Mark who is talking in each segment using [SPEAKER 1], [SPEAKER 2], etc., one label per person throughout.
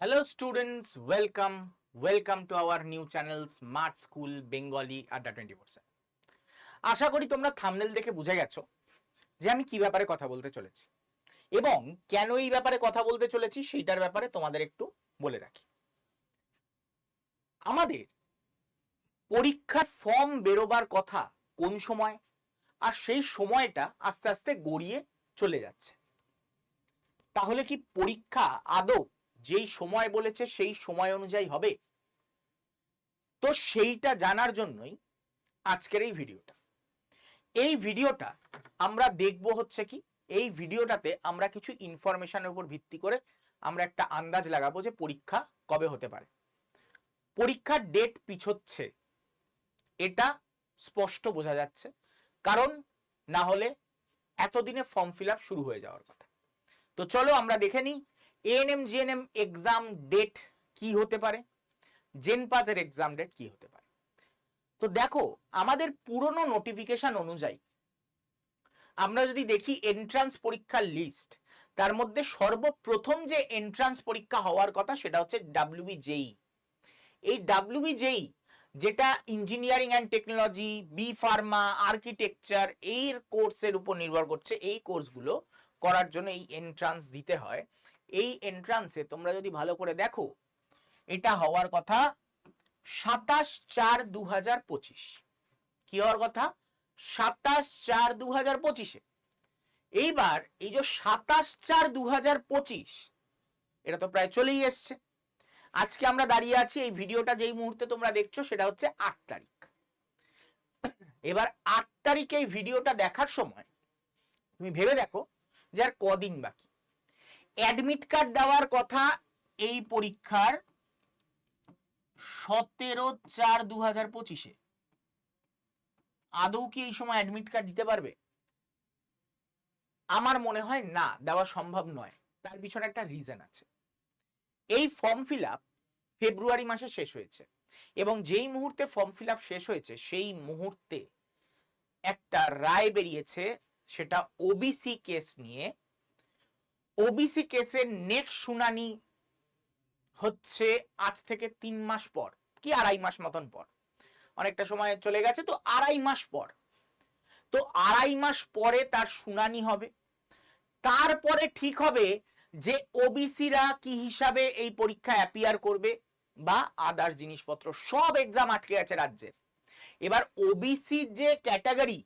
[SPEAKER 1] Hello students, welcome. Welcome to our new channel Smart School Bengali Adda twenty four আশা করি তোমরা thumbnail দেখে বুঝে গেছো যে আমি কি ব্যাপারে কথা বলতে চলেছি। এবং কেন এই ব্যাপারে কথা বলতে চলেছি সেইটার ব্যাপারে তোমাদের একটু বলে রাখি। আমাদের পরীক্ষার ফর্ম বেরোবার কথা কোন সময় আর সেই সময়টা আস্তে আস্তে গড়িয়ে চলে যাচ্ছে। তাহলে কি পরীক্ষা আদৌ যেই সময় বলেছে সেই সময় অনুযায়ী হবে। তো সেইটা জানার জন্যই আজকের এই ভিডিওটা। এই ভিডিওটা আমরা দেখব হচ্ছে কি, এই ভিডিওটাতে আমরা কিছু ইনফরমেশনের উপর ভিত্তি করে আমরা একটা আন্দাজ লাগাবো যে পরীক্ষা কবে হতে পারে। পরীক্ষার ডেট পিছোচ্ছে, এটা স্পষ্ট বোঝা যাচ্ছে। কারণ না হলে এতদিনে ফর্ম ফিল শুরু হয়ে যাওয়ার কথা। তো চলো আমরা দেখে নিই এএনএম জিএনএম এক্সাম ডেট কি হতে পারে? জেন পাজের এক্সাম ডেট কি হতে পারে? তো দেখো, আমাদের পুরনো নোটিফিকেশন অনুযায়ী, আমরা যদি দেখি এন্ট্রান্স পরীক্ষার লিস্ট তার মধ্যে সর্বপ্রথম যে এন্ট্রান্স পরীক্ষা হওয়ার কথা সেটা হচ্ছে ডাব্লিউবি জেই এই ডাব্লিউবি জেই যেটা engineering and technology B pharma architecture এই কোর্সের উপর নির্ভর করছে, এই কোর্সগুলো করার জন্য এই এন্ট্রান্স দিতে হয়। এই এন্ট্রান্সে তোমরা যদি ভালো করে দেখো, এটা হওয়ার কথা সাতাশ চার দু হাজার পঁচিশ। কি হওয়ার কথা? সাতাশ চার দু হাজার পঁচিশে। এইবার এই যে সাতাশ চার দু হাজার পঁচিশ, এটা তো প্রায় চলেই এসছে। আজকে আমরা দাঁড়িয়ে আছি, এই ভিডিওটা যেই মুহূর্তে তোমরা দেখছ, সেটা হচ্ছে আট তারিখ। এবার আট তারিখে এই ভিডিওটা দেখার সময়, তুমি ভেবে দেখো যে আর কদিন বাকি। অ্যাডমিট কার্ড দেওয়ার কথা এই পরীক্ষার সতেরো চার দু হাজার পঁচিশে। আদৌ কি এই সময় অ্যাডমিট কার্ড দিতে পারবে? আমার মনে হয় না, দেওয়া সম্ভব নয়। তার পিছনে একটা রিজন আছে। এই ফর্ম ফিল আপ ফেব্রুয়ারি মাসে শেষ হয়েছে এবং যেই মুহূর্তে ফর্ম ফিল আপ শেষ হয়েছে, সেই মুহূর্তে একটা রায় বেরিয়েছে, সেটা ওবিসি কেস নিয়ে ওবিসি কেসের নেক্সট শুনানি হচ্ছে আজ থেকে তিন মাস পর, কি আড়াই মাস মতন পর। অনেকটা সময় চলে গেছে, তো আড়াই মাস পর। তো আড়াই মাস পরে তার শুনানি হবে। তারপরে ঠিক হবে যে ওবিসিরা কি হিসাবে এই পরীক্ষা অ্যাপিয়ার করবে বা আদার্স জিনিসপত্র সব এক্সাম আটকে আছে রাজ্যের। এবার ওবিসি যে ক্যাটাগরি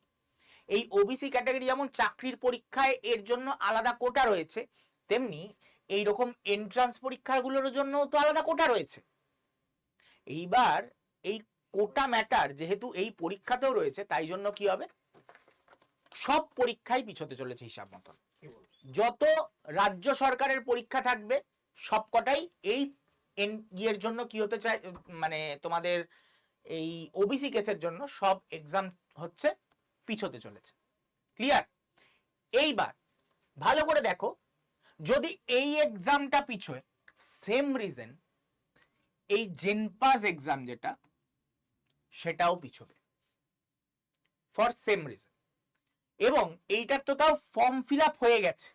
[SPEAKER 1] এই ওবিসি ক্যাটাগরি যেমন চাকরির পরীক্ষায় এর জন্য আলাদা কোটা রয়েছে তেমনি এই রকম এন্ট্রান্স পরীক্ষাগুলোর জন্য তো আলাদা কোটা রয়েছে। এইবার এই কোটা ম্যাটার যেহেতু এই পরীক্ষাতেও রয়েছে তাই জন্য কি হবে? সব পরীক্ষাই পিছোতে চলেছে হিসাব মতন। যত রাজ্য সরকারের পরীক্ষা থাকবে সবকটাই এই ইয়ের জন্য কি হতে চায় মানে তোমাদের এই ওবিসি কেসের জন্য সব এক্সাম হচ্ছে পিছোতে চলেছে। ক্লিয়ার এইবার, ভালো করে দেখো, যদি এই এক্সামটা পিছোয় সেম রিজন এই জেনপাস এক্সাম যেটা, সেটাও পিছবে। ফর সেম রিজন এবং এইটার তো তাও ফর্ম ফিল হয়ে গেছে।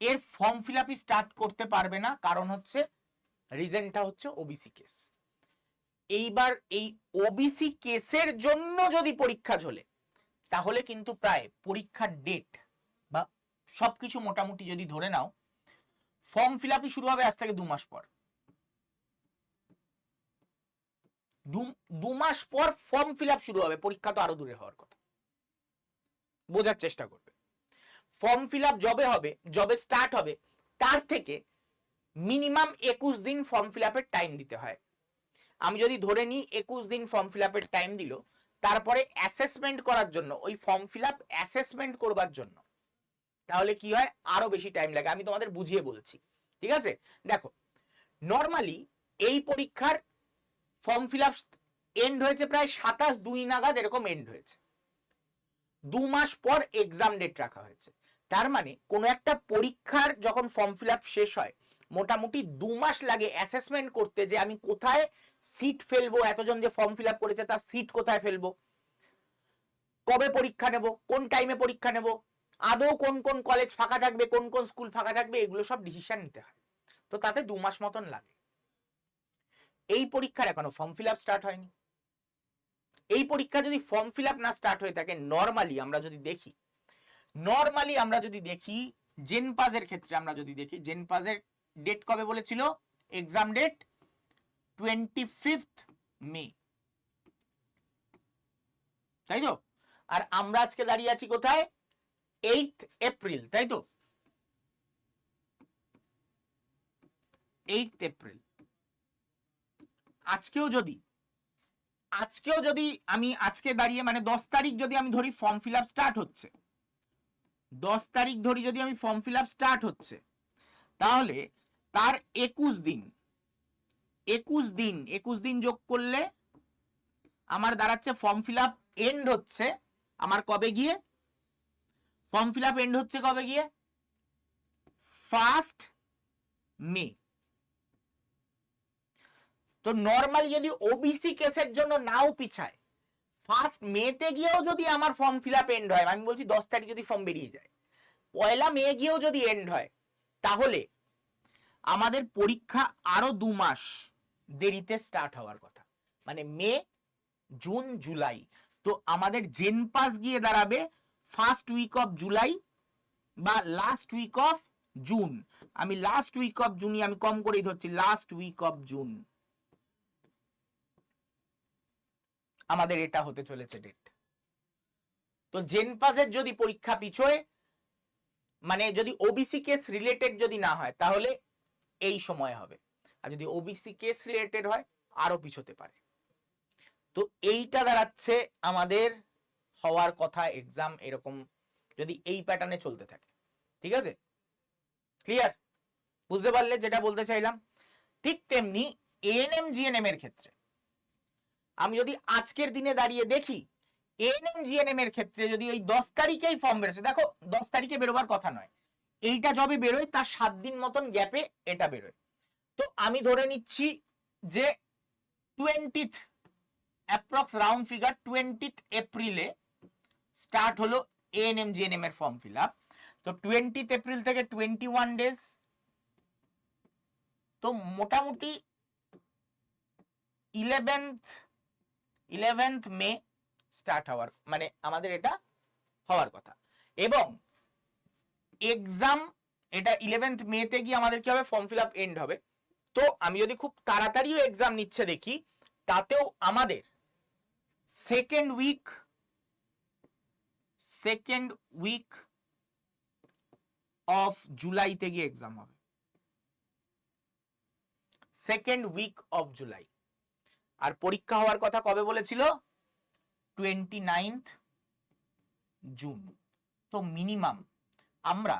[SPEAKER 1] এর ফর্ম ফিল স্টার্ট করতে পারবে না, কারণ হচ্ছে রিজনটা হচ্ছে ওবিসি কেস এইবার এই ওবিসি কেসের জন্য যদি পরীক্ষা ঝোলে তাহলে কিন্তু প্রায় পরীক্ষার ডেট বা সবকিছু মোটামুটি যদি ধরে নাও ফর্ম ফিল আপই শুরু হবে আজ থেকে দু মাস পর। দু- মাস পর ফর্ম ফিল আপ শুরু হবে, পরীক্ষা তো আরও দূরে হওয়ার কথা। বোঝার চেষ্টা করবে। ফর্ম ফিল আপ জবে হবে জবে স্টার্ট হবে, তার থেকে মিনিমাম একুশ দিন ফর্ম ফিল আপের টাইম দিতে হয়। আমি যদি ধরে নিই, একুশ দিন ফর্ম ফিল আপের টাইম দিল তারপরে অ্যাসেসমেন্ট করার জন্য, ওই ফর্ম ফিল আপ অ্যাসেসমেন্ট করবার জন্য। তাহলে কি হয়? আরও বেশি টাইম লাগে। আমি তোমাদের বুঝিয়ে বলছি। ঠিক আছে? দেখো নর্মালি এই পরীক্ষার ফর্ম ফিল আপ এন্ড হয়েছে প্রায় সাতাশ দুই নাগাদ এরকম এন্ড হয়েছে। দু মাস পর এক্সাম ডেট রাখা হয়েছে। তার মানে কোনো একটা পরীক্ষার যখন ফর্ম ফিল আপ শেষ হয়, মোটামুটি দু মাস লাগে অ্যাসেসমেন্ট করতে যে আমি কোথায় সিট ফেলব, এতজন যে ফর্ম ফিল করেছে, তার সিট কোথায় ফেলব? কবে পরীক্ষা নেব? কোন টাইমে পরীক্ষা নেব? আদৌ কোন কোন কলেজ ফাঁকা থাকবে, কোন কোন স্কুল ফাঁকা থাকবে, এগুলো সব ডিসিশন নিতে হয়। তো তাতে দু মাস মতন লাগে। এই পরীক্ষার এখনও ফর্ম ফিল স্টার্ট হয়নি। এই পরীক্ষা যদি ফর্ম ফিল না স্টার্ট হয়ে থাকে নর্মালি আমরা যদি দেখি নর্মালি আমরা যদি দেখি জেনপাজের ক্ষেত্রে আমরা যদি দেখি জেনপাজের ডেট কবে বলেছিল? Exam date twenty fifth May তাই তো? আর আমরা আজকে দাঁড়িয়ে আছি কোথায়? এইট এপ্রিল তাই তো? এইট এপ্রিল আজকেও যদি আজকেও যদি আমি আজকে দাঁড়িয়ে মানে দশ তারিখ যদি আমি ধরি ফর্ম ফিল আপ স্টার্ট হচ্ছে। দশ তারিখ ধরি যদি আমি ফর্ম ফিল আপ স্টার্ট হচ্ছে, তাহলে তার একুশ দিন একুশ দিন একুশ দিন যোগ করলে আমার দাঁড়াচ্ছে ফর্ম ফিল আপ এন্ড হচ্ছে, আমার কবে গিয়ে? ফর্ম ফিল আপ এন্ড হচ্ছে কবে গিয়ে? ফার্স্ট মে তো নর্মালি যদি ওবিসি কেসের জন্য নাও পিছায় ফার্স্ট মেতে গিয়েও যদি আমার ফর্ম ফিল আপ এন্ড হয়, আমি বলছি দশ তারিখ যদি ফর্ম বেরিয়ে যায়, পয়লা মে গিয়েও যদি এন্ড হয়, তাহলে আমাদের পরীক্ষা আরও দু মাস দেরিতে স্টার্ট হওয়ার কথা। মানে মে, জুন, জুলাই। তো আমাদের জেন পাস গিয়ে দাঁড়াবে ফার্স্ট উইক অফ জুলাই বা লাস্ট উইক অফ জুন। আমি লাস্ট উইক অফ জুনই আমি কম করেই ধরছি লাস্ট উইক অফ জুন। আমাদের এটা হতে চলেছে ডেট তো জেন পাসের যদি পরীক্ষা পিছোয় মানে যদি ওবিসি কেস রিলেটেড যদি না হয়, তাহলে এই সময় হবে। আর যদি ওবিসি কেস রিলেটেড হয়, আরও পিছোতে পারে। তো এইটা দাঁড়াচ্ছে আমাদের হওয়ার কথা এক্সাম এরকম যদি এই প্যাটার্নে চলতে থাকে। ঠিক আছে? ক্লিয়ার বুঝতে পারলে যেটা বলতে চাইলাম? ঠিক তেমনি এএনএম জিএনএম এর ক্ষেত্রে। আমি যদি আজকের দিনে দাঁড়িয়ে দেখি এএনএম জিএনএম এর ক্ষেত্রে যদি ওই দশ তারিখেই ফর্ম বেরোছে দেখো দশ তারিখে বেরোবার কথা নয়। এইটা যবে বেরোয়, তার সাত দিন মতন গ্যাপে এটা বেরোয়। তো আমি ধরে নিচ্ছি যে twentieth approx round figure twentieth এপ্রিলে স্টার্ট হলো এএনএম জিএনএম এর ফর্ম ফিল আপ তো টোয়েন্টিথ এপ্রিল থেকে টোয়েন্টি ওয়ান ডেজ তো মোটামুটি ইলেভেন্থ ইলেভেন্থ মে স্টার্ট হওয়ার মানে আমাদের এটা হওয়ার কথা। এবং এক্সাম এটা ইলেভেন্থ মেতে গিয়ে আমাদের কি হবে? ফর্ম ফিল আপ এন্ড হবে। তো আমি যদি খুব তাড়াতাড়িও এক্সাম নিচ্ছে দেখি, তাতেও আমাদের second week second week of জুলাইতে গিয়ে এক্সাম হবে। Second week of July. আর পরীক্ষা হওয়ার কথা কবে বলেছিল? Twenty ninth June. তো মিনিমাম আমরা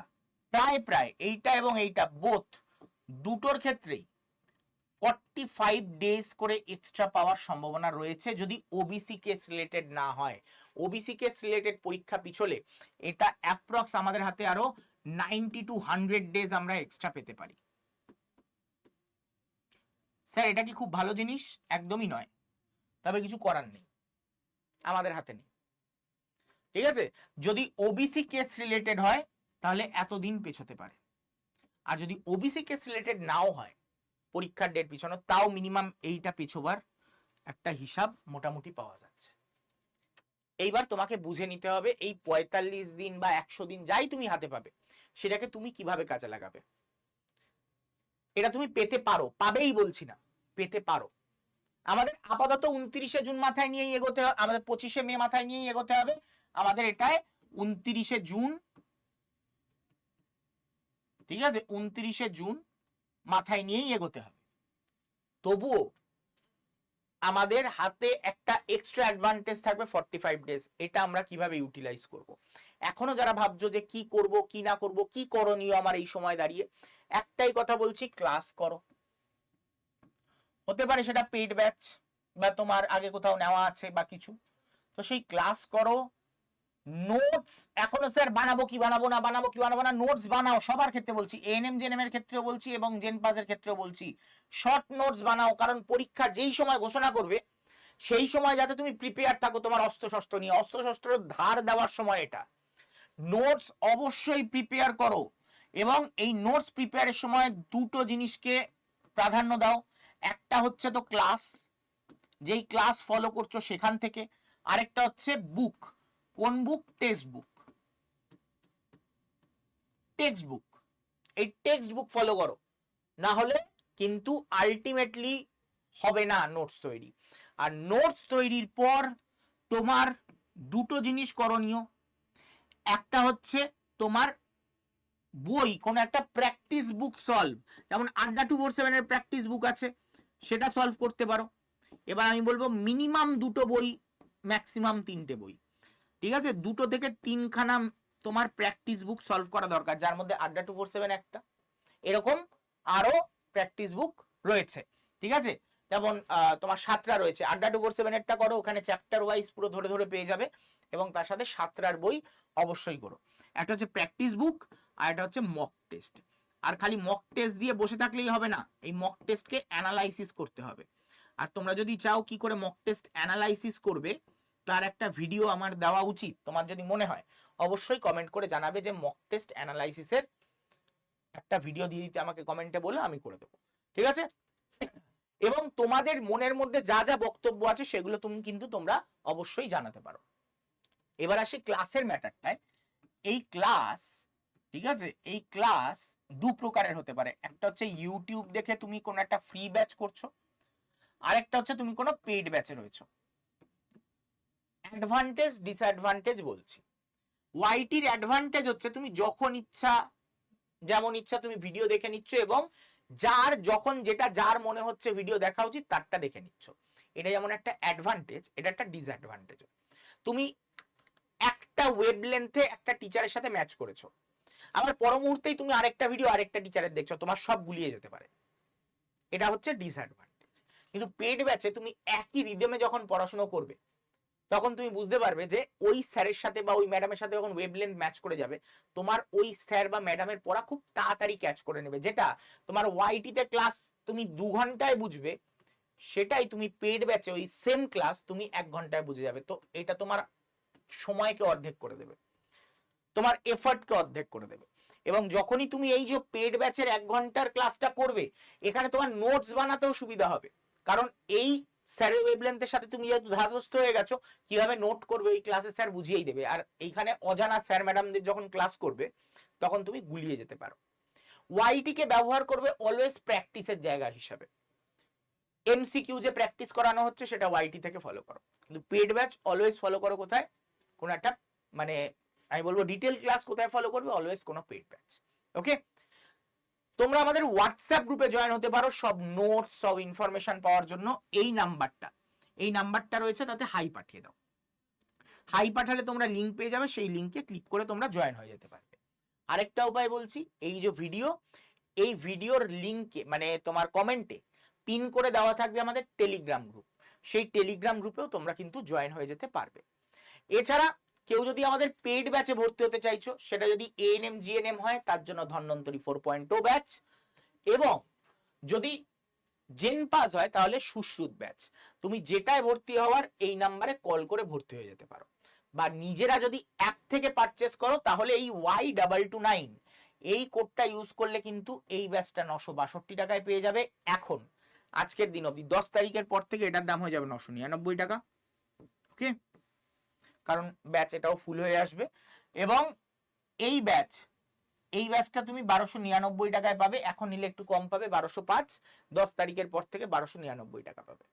[SPEAKER 1] প্রায় প্রায় এইটা এবং এইটা বোথ দুটোর ক্ষেত্রেই ফর্টি ফাইভ ডেজ করে এক্সট্রা পাওয়ার সম্ভাবনা রয়েছে যদি ওবিসি কেস রিলেটেড না হয়। ওবিসি কেস রিলেটেড পরীক্ষা পিছলে এটা অ্যাপ্রক্স আমাদের হাতে আরও নাইনটি টু হান্ড্রেড ডেজ আমরা এক্সট্রা পেতে পারি। স্যার, এটা কি খুব ভালো জিনিস? একদমই নয়। তবে কিছু করার নেই। আমাদের হাতে নেই। ঠিক আছে? যদি ওবিসি কেস রিলেটেড হয়, তাহলে এতদিন পেছোতে পারে। আর যদি ওবিসি কেস রিলেটেড নাও হয় পরীক্ষার ডেট পিছানো, তাও মিনিমাম এইটা পিছোবার একটা হিসাব মোটামুটি পাওয়া যাচ্ছে। এইবার তোমাকে বুঝে নিতে হবে, এই পঁয়তাল্লিশ দিন বা একশো দিন যাই তুমি হাতে পাবে, সেটাকে তুমি কীভাবে কাজে লাগাবে? এটা তুমি পেতে পারো, পাবেই বলছি না, পেতে পারো। আমাদের আপাতত উনত্রিশে জুন মাথায় নিয়েই এগোতে হবে আমাদের পঁচিশে মে মাথায় নিয়েই এগোতে হবে, আমাদের এটায় উনত্রিশে জুন, ঠিক আছে? উনত্রিশে জুন মাথায় নিয়েই এগোতে হবে। তবুও আমাদের হাতে একটা এক্সট্রা অ্যাডভান্টেজ থাকবে ফর্টি ফাইভ ডেজ এটা আমরা কীভাবে ইউটিলাইজ করব? এখনও যারা ভাবছ যে কি করব, কি না করব, কি করণীয় আমার এই সময় দাঁড়িয়ে, একটাই কথা বলছি ক্লাস করো। হতে পারে সেটা পেড ব্যাচ বা তোমার আগে কোথাও নেওয়া আছে বা কিছু। তো সেই ক্লাস করো নোটস এখনও স্যার বানাবো কি বানাবো না বানাবো কি বানাবো না নোটস বানাও, সবার ক্ষেত্রে বলছি এএনএম জেনএম এর ক্ষেত্রেও বলছি এবং জেন পাসের ক্ষেত্রেও বলছি। শর্ট নোটস বানাও, কারণ পরীক্ষা যেই সময় ঘোষণা করবে, সেই সময় যাতে তুমি প্রিপেয়ার থাকো তোমার অস্ত্র শস্ত্র নিয়ে। অস্ত্র শস্ত্র ধার দেওয়ার সময় এটা। নোটস অবশ্যই প্রিপেয়ার করো এবং এই নোটস প্রিপেয়ারের সময় দুটো জিনিসকে প্রাধান্য দাও। একটা হচ্ছে তো ক্লাস যেই ক্লাস ফলো করছ সেখান থেকে। আরেকটা হচ্ছে বুক কোন বুক টেক্সট বুক টেক্সট বুক এই টেক্সট বুক ফলো করো। না হলে কিন্তু আলটিমেটলি হবে না নোটস তৈরি। আর নোটস তৈরির পর তোমার দুটো জিনিস করণীয়। একটা হচ্ছে তোমার বই, কোন একটা প্র্যাকটিস বুক সলভ যেমন আড্ডা টু ফোর সেভেনের প্র্যাকটিস বুক আছে, সেটা সলভ করতে পারো। এবার আমি বলব মিনিমাম দুটো বই ম্যাক্সিমাম তিনটে বই। ঠিক আছে? দুটো থেকে তিনখানা তোমার প্র্যাকটিস বুক সলভ করা দরকার, যার মধ্যে আড্ডা টু ফোর সেভেন একটা। এরকম আরও প্র্যাকটিস বুক রয়েছে, ঠিক আছে? যেমন তোমার সাতটা রয়েছে। আড্ডা টু ফোর সেভেন একটা করো, ওখানে চ্যাপ্টার ওয়াইজ পুরো ধরে ধরে পেয়ে যাবে এবং তার সাথে সাতটার বই অবশ্যই করো। একটা হচ্ছে প্র্যাকটিস বুক আর একটা হচ্ছে মক টেস্ট আর খালি মক টেস্ট দিয়ে বসে থাকলেই হবে না, এই মক টেস্টকে অ্যানালাইসিস করতে হবে। আর তোমরা যদি চাও কি করে মক টেস্ট অ্যানালাইসিস করবে তার একটা ভিডিও আমার দেওয়া উচিত, তোমার যদি মনে হয়, অবশ্যই কমেন্ট করে জানাবে যে মক টেস্ট অ্যানালাইসিসের একটা ভিডিও দিয়ে দিতে আমাকে কমেন্টে বলে আমি করে দেবো, ঠিক আছে? এবং তোমাদের মনের মধ্যে যা যা বক্তব্য আছে সেগুলো তুমি কিন্তু তোমরা অবশ্যই জানাতে পারো। এবার আসি ক্লাসের ম্যাটারটায় এই ক্লাস ঠিক আছে? এই ক্লাস দু প্রকারের হতে পারে। একটা হচ্ছে ইউটিউব দেখে তুমি কোন একটা ফ্রি ব্যাচ করছ, আরেকটা হচ্ছে তুমি কোনো পেইড ব্যাচে রয়েছো। অ্যাডভান্টেজ ডিসঅ্যাডভান্টেজ বলছি। ওয়াইটির অ্যাডভান্টেজ হচ্ছে তুমি যখন ইচ্ছা, যেমন ইচ্ছা তুমি ভিডিও দেখে নিচ্ছ এবং যার যখন যেটা, যার মনে হচ্ছে ভিডিও দেখা উচিত, তারটা দেখে নিচ্ছ। এটা যেমন একটা অ্যাডভান্টেজ এটা একটা ডিসঅ্যাডভান্টেজ তুমি একটা ওয়েব লেন্থে একটা টিচারের সাথে ম্যাচ করেছ। আবার পর মুহূর্তেই তুমি আরেকটা ভিডিও আরেকটা টিচারের দেখছ, তোমার সব গুলিয়ে যেতে পারে। এটা হচ্ছে ডিসঅ্যাডভান্টেজ কিন্তু পেড ব্যাচে তুমি একই রিদমে যখন পড়াশোনা করবে তখন তুমি বুঝতে পারবে যে ওই স্যারের সাথে বা ওই ম্যাডামের সাথে যখন ওয়েব লেন্থ ম্যাচ করে যাবে, তোমার ওই স্যার বা ম্যাডামের পড়া খুব তাড়াতাড়ি ক্যাচ করে নেবে। যেটা তোমার ওয়াইটিতে ক্লাস তুমি দু ঘন্টায় বুঝবে, সেটাই তুমি পেড ব্যাচে ওই সেম ক্লাস তুমি এক ঘন্টায় বুঝে যাবে। তো এটা তোমার সময়কে অর্ধেক করে দেবে। তোমার এফর্টকে অর্ধেক করে দেবে। এবং যখনই তুমি এই যে পেড ব্যাচের এক ঘণ্টার ক্লাসটা করবে, এখানে তোমার নোটস বানাতেও সুবিধা হবে। কারণ এই স্যারের ওয়েবলেন্থের সাথে তুমি যেহেতু ধারস্থ হয়ে গেছো, কীভাবে নোট করবে এই ক্লাসে স্যার বুঝিয়েই দেবে। আর এইখানে অজানা স্যার ম্যাডামদের যখন ক্লাস করবে, তখন তুমি গুলিয়ে যেতে পারো। ওয়াইটি কে ব্যবহার করবে অলওয়েজ প্র্যাকটিসের জায়গা হিসাবে। এমসিকিউ যে প্র্যাকটিস করানো হচ্ছে, সেটা ওয়াইটি থেকে ফলো করো। কিন্তু পেড ব্যাচ অলওয়েজ ফলো করো কোথায়? কোন একটা মানে আমি বলব ডিটেল ক্লাস কোথায় ফলো করবে? অলওয়েজ কোনো পেড ব্যাচ ওকে তোমরা আমাদের হোয়াটসঅ্যাপ গ্রুপে জয়েন হতে পারো। সব নোটস সব ইনফরমেশন পাওয়ার জন্য এই নাম্বারটা। এই নাম্বারটা রয়েছে, তাতে হাই পাঠিয়ে দাও। হাই পাঠালে তোমরা লিঙ্ক পেয়ে যাবে, সেই লিঙ্কে ক্লিক করে তোমরা জয়েন হয়ে যেতে পারবে। আরেকটা উপায় বলছি, এই যে ভিডিও এই ভিডিওর লিঙ্কে মানে তোমার কমেন্টে পিন করে দেওয়া থাকবে আমাদের টেলিগ্রাম গ্রুপ সেই টেলিগ্রাম গ্রুপেও তোমরা কিন্তু জয়েন হয়ে যেতে পারবে। এছাড়া কেউ যদি আমাদের পেইড ব্যাচে ভর্তি হতে চাইছো, সেটা যদি এএনএম জিএনএম হয়, তার জন্য ধন্বন্তরী ফোর পয়েন্ট ব্যাচ এবং যদি জেন পাস হয়, তাহলে সুশ্রুত ব্যাচ তুমি যেটায় ভর্তি হওয়ার, এই নাম্বারে কল করে ভর্তি হয়ে যেতে পারো। বা নিজেরা যদি অ্যাপ থেকে পারচেস করো, তাহলে এই ওয়াই ডাবল টু নাইন এই কোডটা ইউজ করলে কিন্তু এই ব্যাচটা নশো বাষট্টি টাকায় পেয়ে যাবে এখন। আজকের দিন অবধি দশ তারিখের পর থেকে এটার দাম হয়ে যাবে নশো নিরানব্বই টাকা। ওকে কারণ ব্যাচ এটাও ফুল হয়ে আসবে। এবং এই ব্যাচ এই ব্যাচটা তুমি বারোশো নিরানব্বই টাকায় পাবে। এখন নিলে একটু কম পাবে, বারোশো পাঁচ, দশ তারিখের পর থেকে বারোশো নিরানব্বই টাকা পাবে।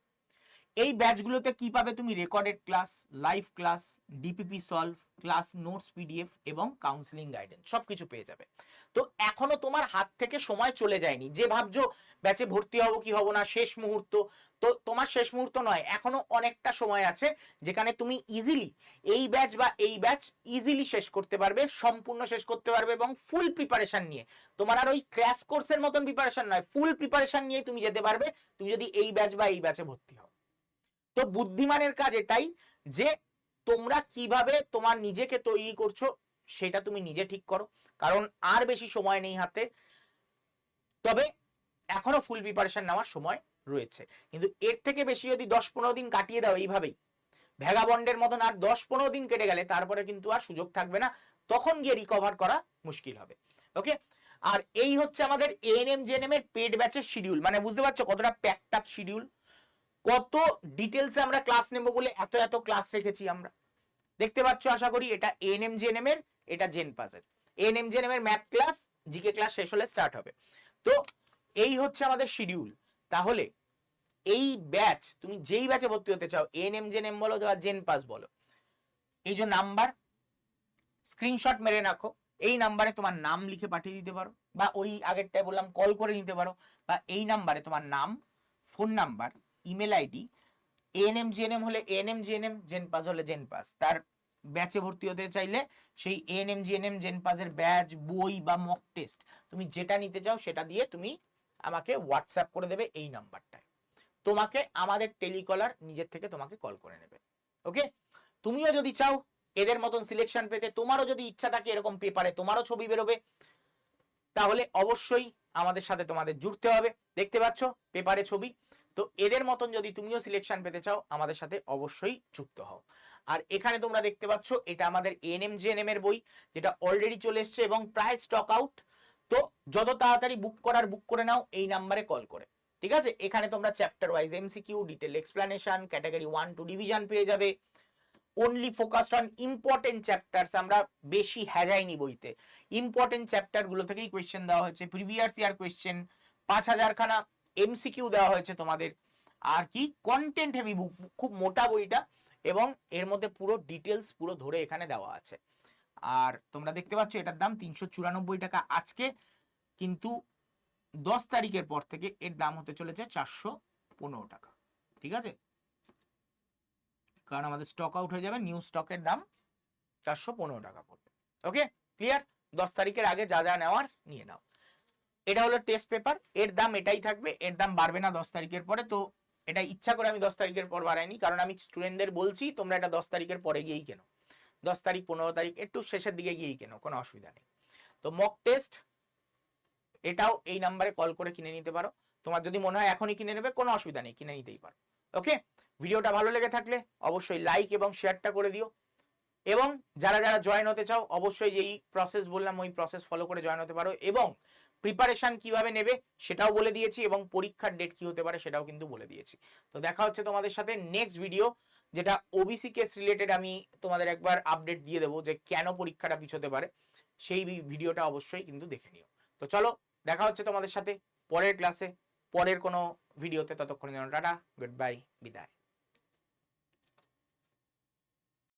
[SPEAKER 1] এই ব্যাচগুলোতে কি পাবে তুমি? Recorded class, live class, DPP solve, class notes, PDF এবং কাউন্সিলিং গাইডেন্স, সবকিছু পেয়ে যাবে। তো এখনও তোমার হাত থেকে সময় চলে যায়নি। যে ভাবছ, ব্যাচে ভর্তি হব কি হব না, শেষ মুহূর্ত, তো তোমার শেষ মুহূর্ত নয়, এখনও অনেকটা সময় আছে যেখানে তুমি ইজিলি এই ব্যাচ বা এই ব্যাচ ইজিলি শেষ করতে পারবে, সম্পূর্ণ শেষ করতে পারবে এবং ফুল প্রিপারেশন নিয়ে। তোমার আর ওই ক্র্যাশ কোর্সের মতন প্রিপারেশন নয় ফুল প্রিপারেশন নিয়ে তুমি যেতে পারবে। তুমি যদি এই ব্যাচ বা এই ব্যাচে ভর্তি হও। তো বুদ্ধিমানের কাজ এটাই যে তোমরা কীভাবে তোমার নিজেকে তৈরি করছ, সেটা তুমি নিজে ঠিক করো। কারণ আর বেশি সময় নেই হাতে। তবে এখনও ফুল প্রিপারেশন নেওয়ার সময় রয়েছে। কিন্তু এর থেকে বেশি যদি দশ পনেরো দিন কাটিয়ে দাও এইভাবেই ভ্যাগাবন্ডের মতন আর দশ পনেরো দিন কেটে গেলে তারপরে কিন্তু আর সুযোগ থাকবে না। তখন গিয়ে রিকভার করা মুশকিল হবে। ওকে আর এই হচ্ছে আমাদের এএনএম জেএনএম এর পেড ব্যাচের শিডিউল মানে বুঝতে পারছ কতটা প্যাকড শিডিউল কত ডিটেলসে আমরা ক্লাস নেব বলে এত এত ক্লাস রেখেছি আমরা? দেখতে পাচ্ছ, আশা করি এটা এএনএম জেএনএম এর, এটা জেন পাসের এএনএম জেএনএম এর ম্যাথ ক্লাস জিকে ক্লাস শেষ হলে স্টার্ট হবে। তো এই হচ্ছে আমাদের শিডিউল তাহলে এই ব্যাচ তুমি যেই ব্যাচে ভর্তি হতে চাও এএনএম জেএনএম বলো বা জেন পাস বলো, এই যে নাম্বার স্ক্রিনশট মেরে রাখো। এই নাম্বারে তোমার নাম লিখে পাঠিয়ে দিতে পারো, বা ওই আগেরটায় বললাম কল করে নিতে পারো, বা এই নাম্বারে তোমার নাম phone number email ID ANM GNM হলে এএনএম জিএনএম জেন পাস হলে জেন পাস তার ব্যাচে ভর্তি হতে চাইলে সেই এএনএম জিএনএম জেন পাসের ব্যাচ বই বা মক টেস্ট তুমি যেটা নিতে চাও সেটা দিয়ে তুমি আমাকে হোয়াটসঅ্যাপ করে দেবে এই নাম্বারটায়। তোমাকে আমাদের টেলিকলার নিজের থেকে তোমাকে কল করে নেবে। ওকে তুমিও যদি চাও এদের মতন সিলেকশন পেতে, তোমারও যদি ইচ্ছা থাকে এরকম পেপারে তোমারও ছবি বেরোবে, তাহলে অবশ্যই আমাদের সাথে তোমাদের জুড়তে হবে। দেখতে পাচ্ছ? পেপারে ছবি। তো এদের মতন যদি তুমিও সিলেকশন পেতে চাও, আমাদের সাথে অবশ্যই যুক্ত হও। আর এখানে তোমরা দেখতে পাচ্ছ, এটা আমাদের এনএম জেএনএম এর বই, যেটা অলরেডি চলে এসছে এবং প্রায় স্টক আউট তো যত তাড়াতাড়ি বুক করার বুক করে নাও, এই নাম্বারে কল করে। ঠিক আছে? এখানে তোমরা chapter wise MCQ detail explanation category one two division পেয়ে যাবে। Only focused on important chapters আমরা বেশি হ্যাজাইনি বইতে। ইম্পর্টেন্ট চ্যাপ্টারগুলো থেকেই কোয়েশ্চেন দেওয়া হয়েছে। প্রিভিয়াস ইয়ার কোয়েশ্চেন পাঁচ হাজার খানা এমসিকিউ দেওয়া হয়েছে তোমাদের। আর কি? কন্টেন্ট হেভি বুক খুব মোটা বইটা এবং এর মধ্যে পুরো ডিটেলস পুরো ধরে এখানে দেওয়া আছে। আর তোমরা দেখতে পাচ্ছ এটার দাম তিনশো চুরানব্বই টাকা আজকে, কিন্তু দশ তারিখের পর থেকে এর দাম হতে চলেছে চারশো পনেরো টাকা। ঠিক আছে? কারণ আমাদের স্টক আউট হয়ে যাবে নিউ স্টকের দাম চারশো পনেরো টাকা পড়বে। ওকে ক্লিয়ার দশ তারিখের আগে যা যা নেওয়ার, নিয়ে নাও। এটা হলো টেস্ট পেপার এর দাম এটাই থাকবে, এর দাম বাড়বে না দশ তারিখের পরে, তো এটা ইচ্ছা করে আমি দশ তারিখের পর বাড়াইনি, কারণ আমি স্টুডেন্টদের বলছি, তোমরা এটা দশ তারিখের পরে গিয়েই কেনো। দশ তারিখ, পনেরো তারিখ, একটু শেষের দিকে গিয়েই কেনো, কোনো অসুবিধা নেই। তো মক টেস্ট এটাও এই নাম্বারে কল করে কিনে নিতে পারো। তোমার যদি মনে হয় এখনই কিনে নেবে, কোনো অসুবিধা নেই, কিনে নিতেই পারো। ওকে ভিডিওটা ভালো লেগে থাকলে অবশ্যই লাইক এবং শেয়ারটা করে দিও। এবং যারা যারা জয়েন হতে চাও, অবশ্যই যেই প্রসেস বললাম, ওই প্রসেস ফলো করে জয়েন হতে পারো। এবং প্রিপারেশন কীভাবে নেবে সেটাও বলে দিয়েছি এবং পরীক্ষার ডেট কি হতে পারে সেটাও কিন্তু বলে দিয়েছি। তো দেখা হচ্ছে তোমাদের সাথে নেক্সট ভিডিও যেটা ওবিসি কেস রিলেটেড আমি তোমাদের একবার আপডেট দিয়ে দেবো যে কেন পরীক্ষাটা পিছোতে পারে। সেই ভিডিওটা অবশ্যই কিন্তু দেখে নিও। তো চলো, দেখা হচ্ছে তোমাদের সাথে পরের ক্লাসে পরের কোনো ভিডিওতে ততক্ষণের জন্য টাটা গুড বাই বিদায়।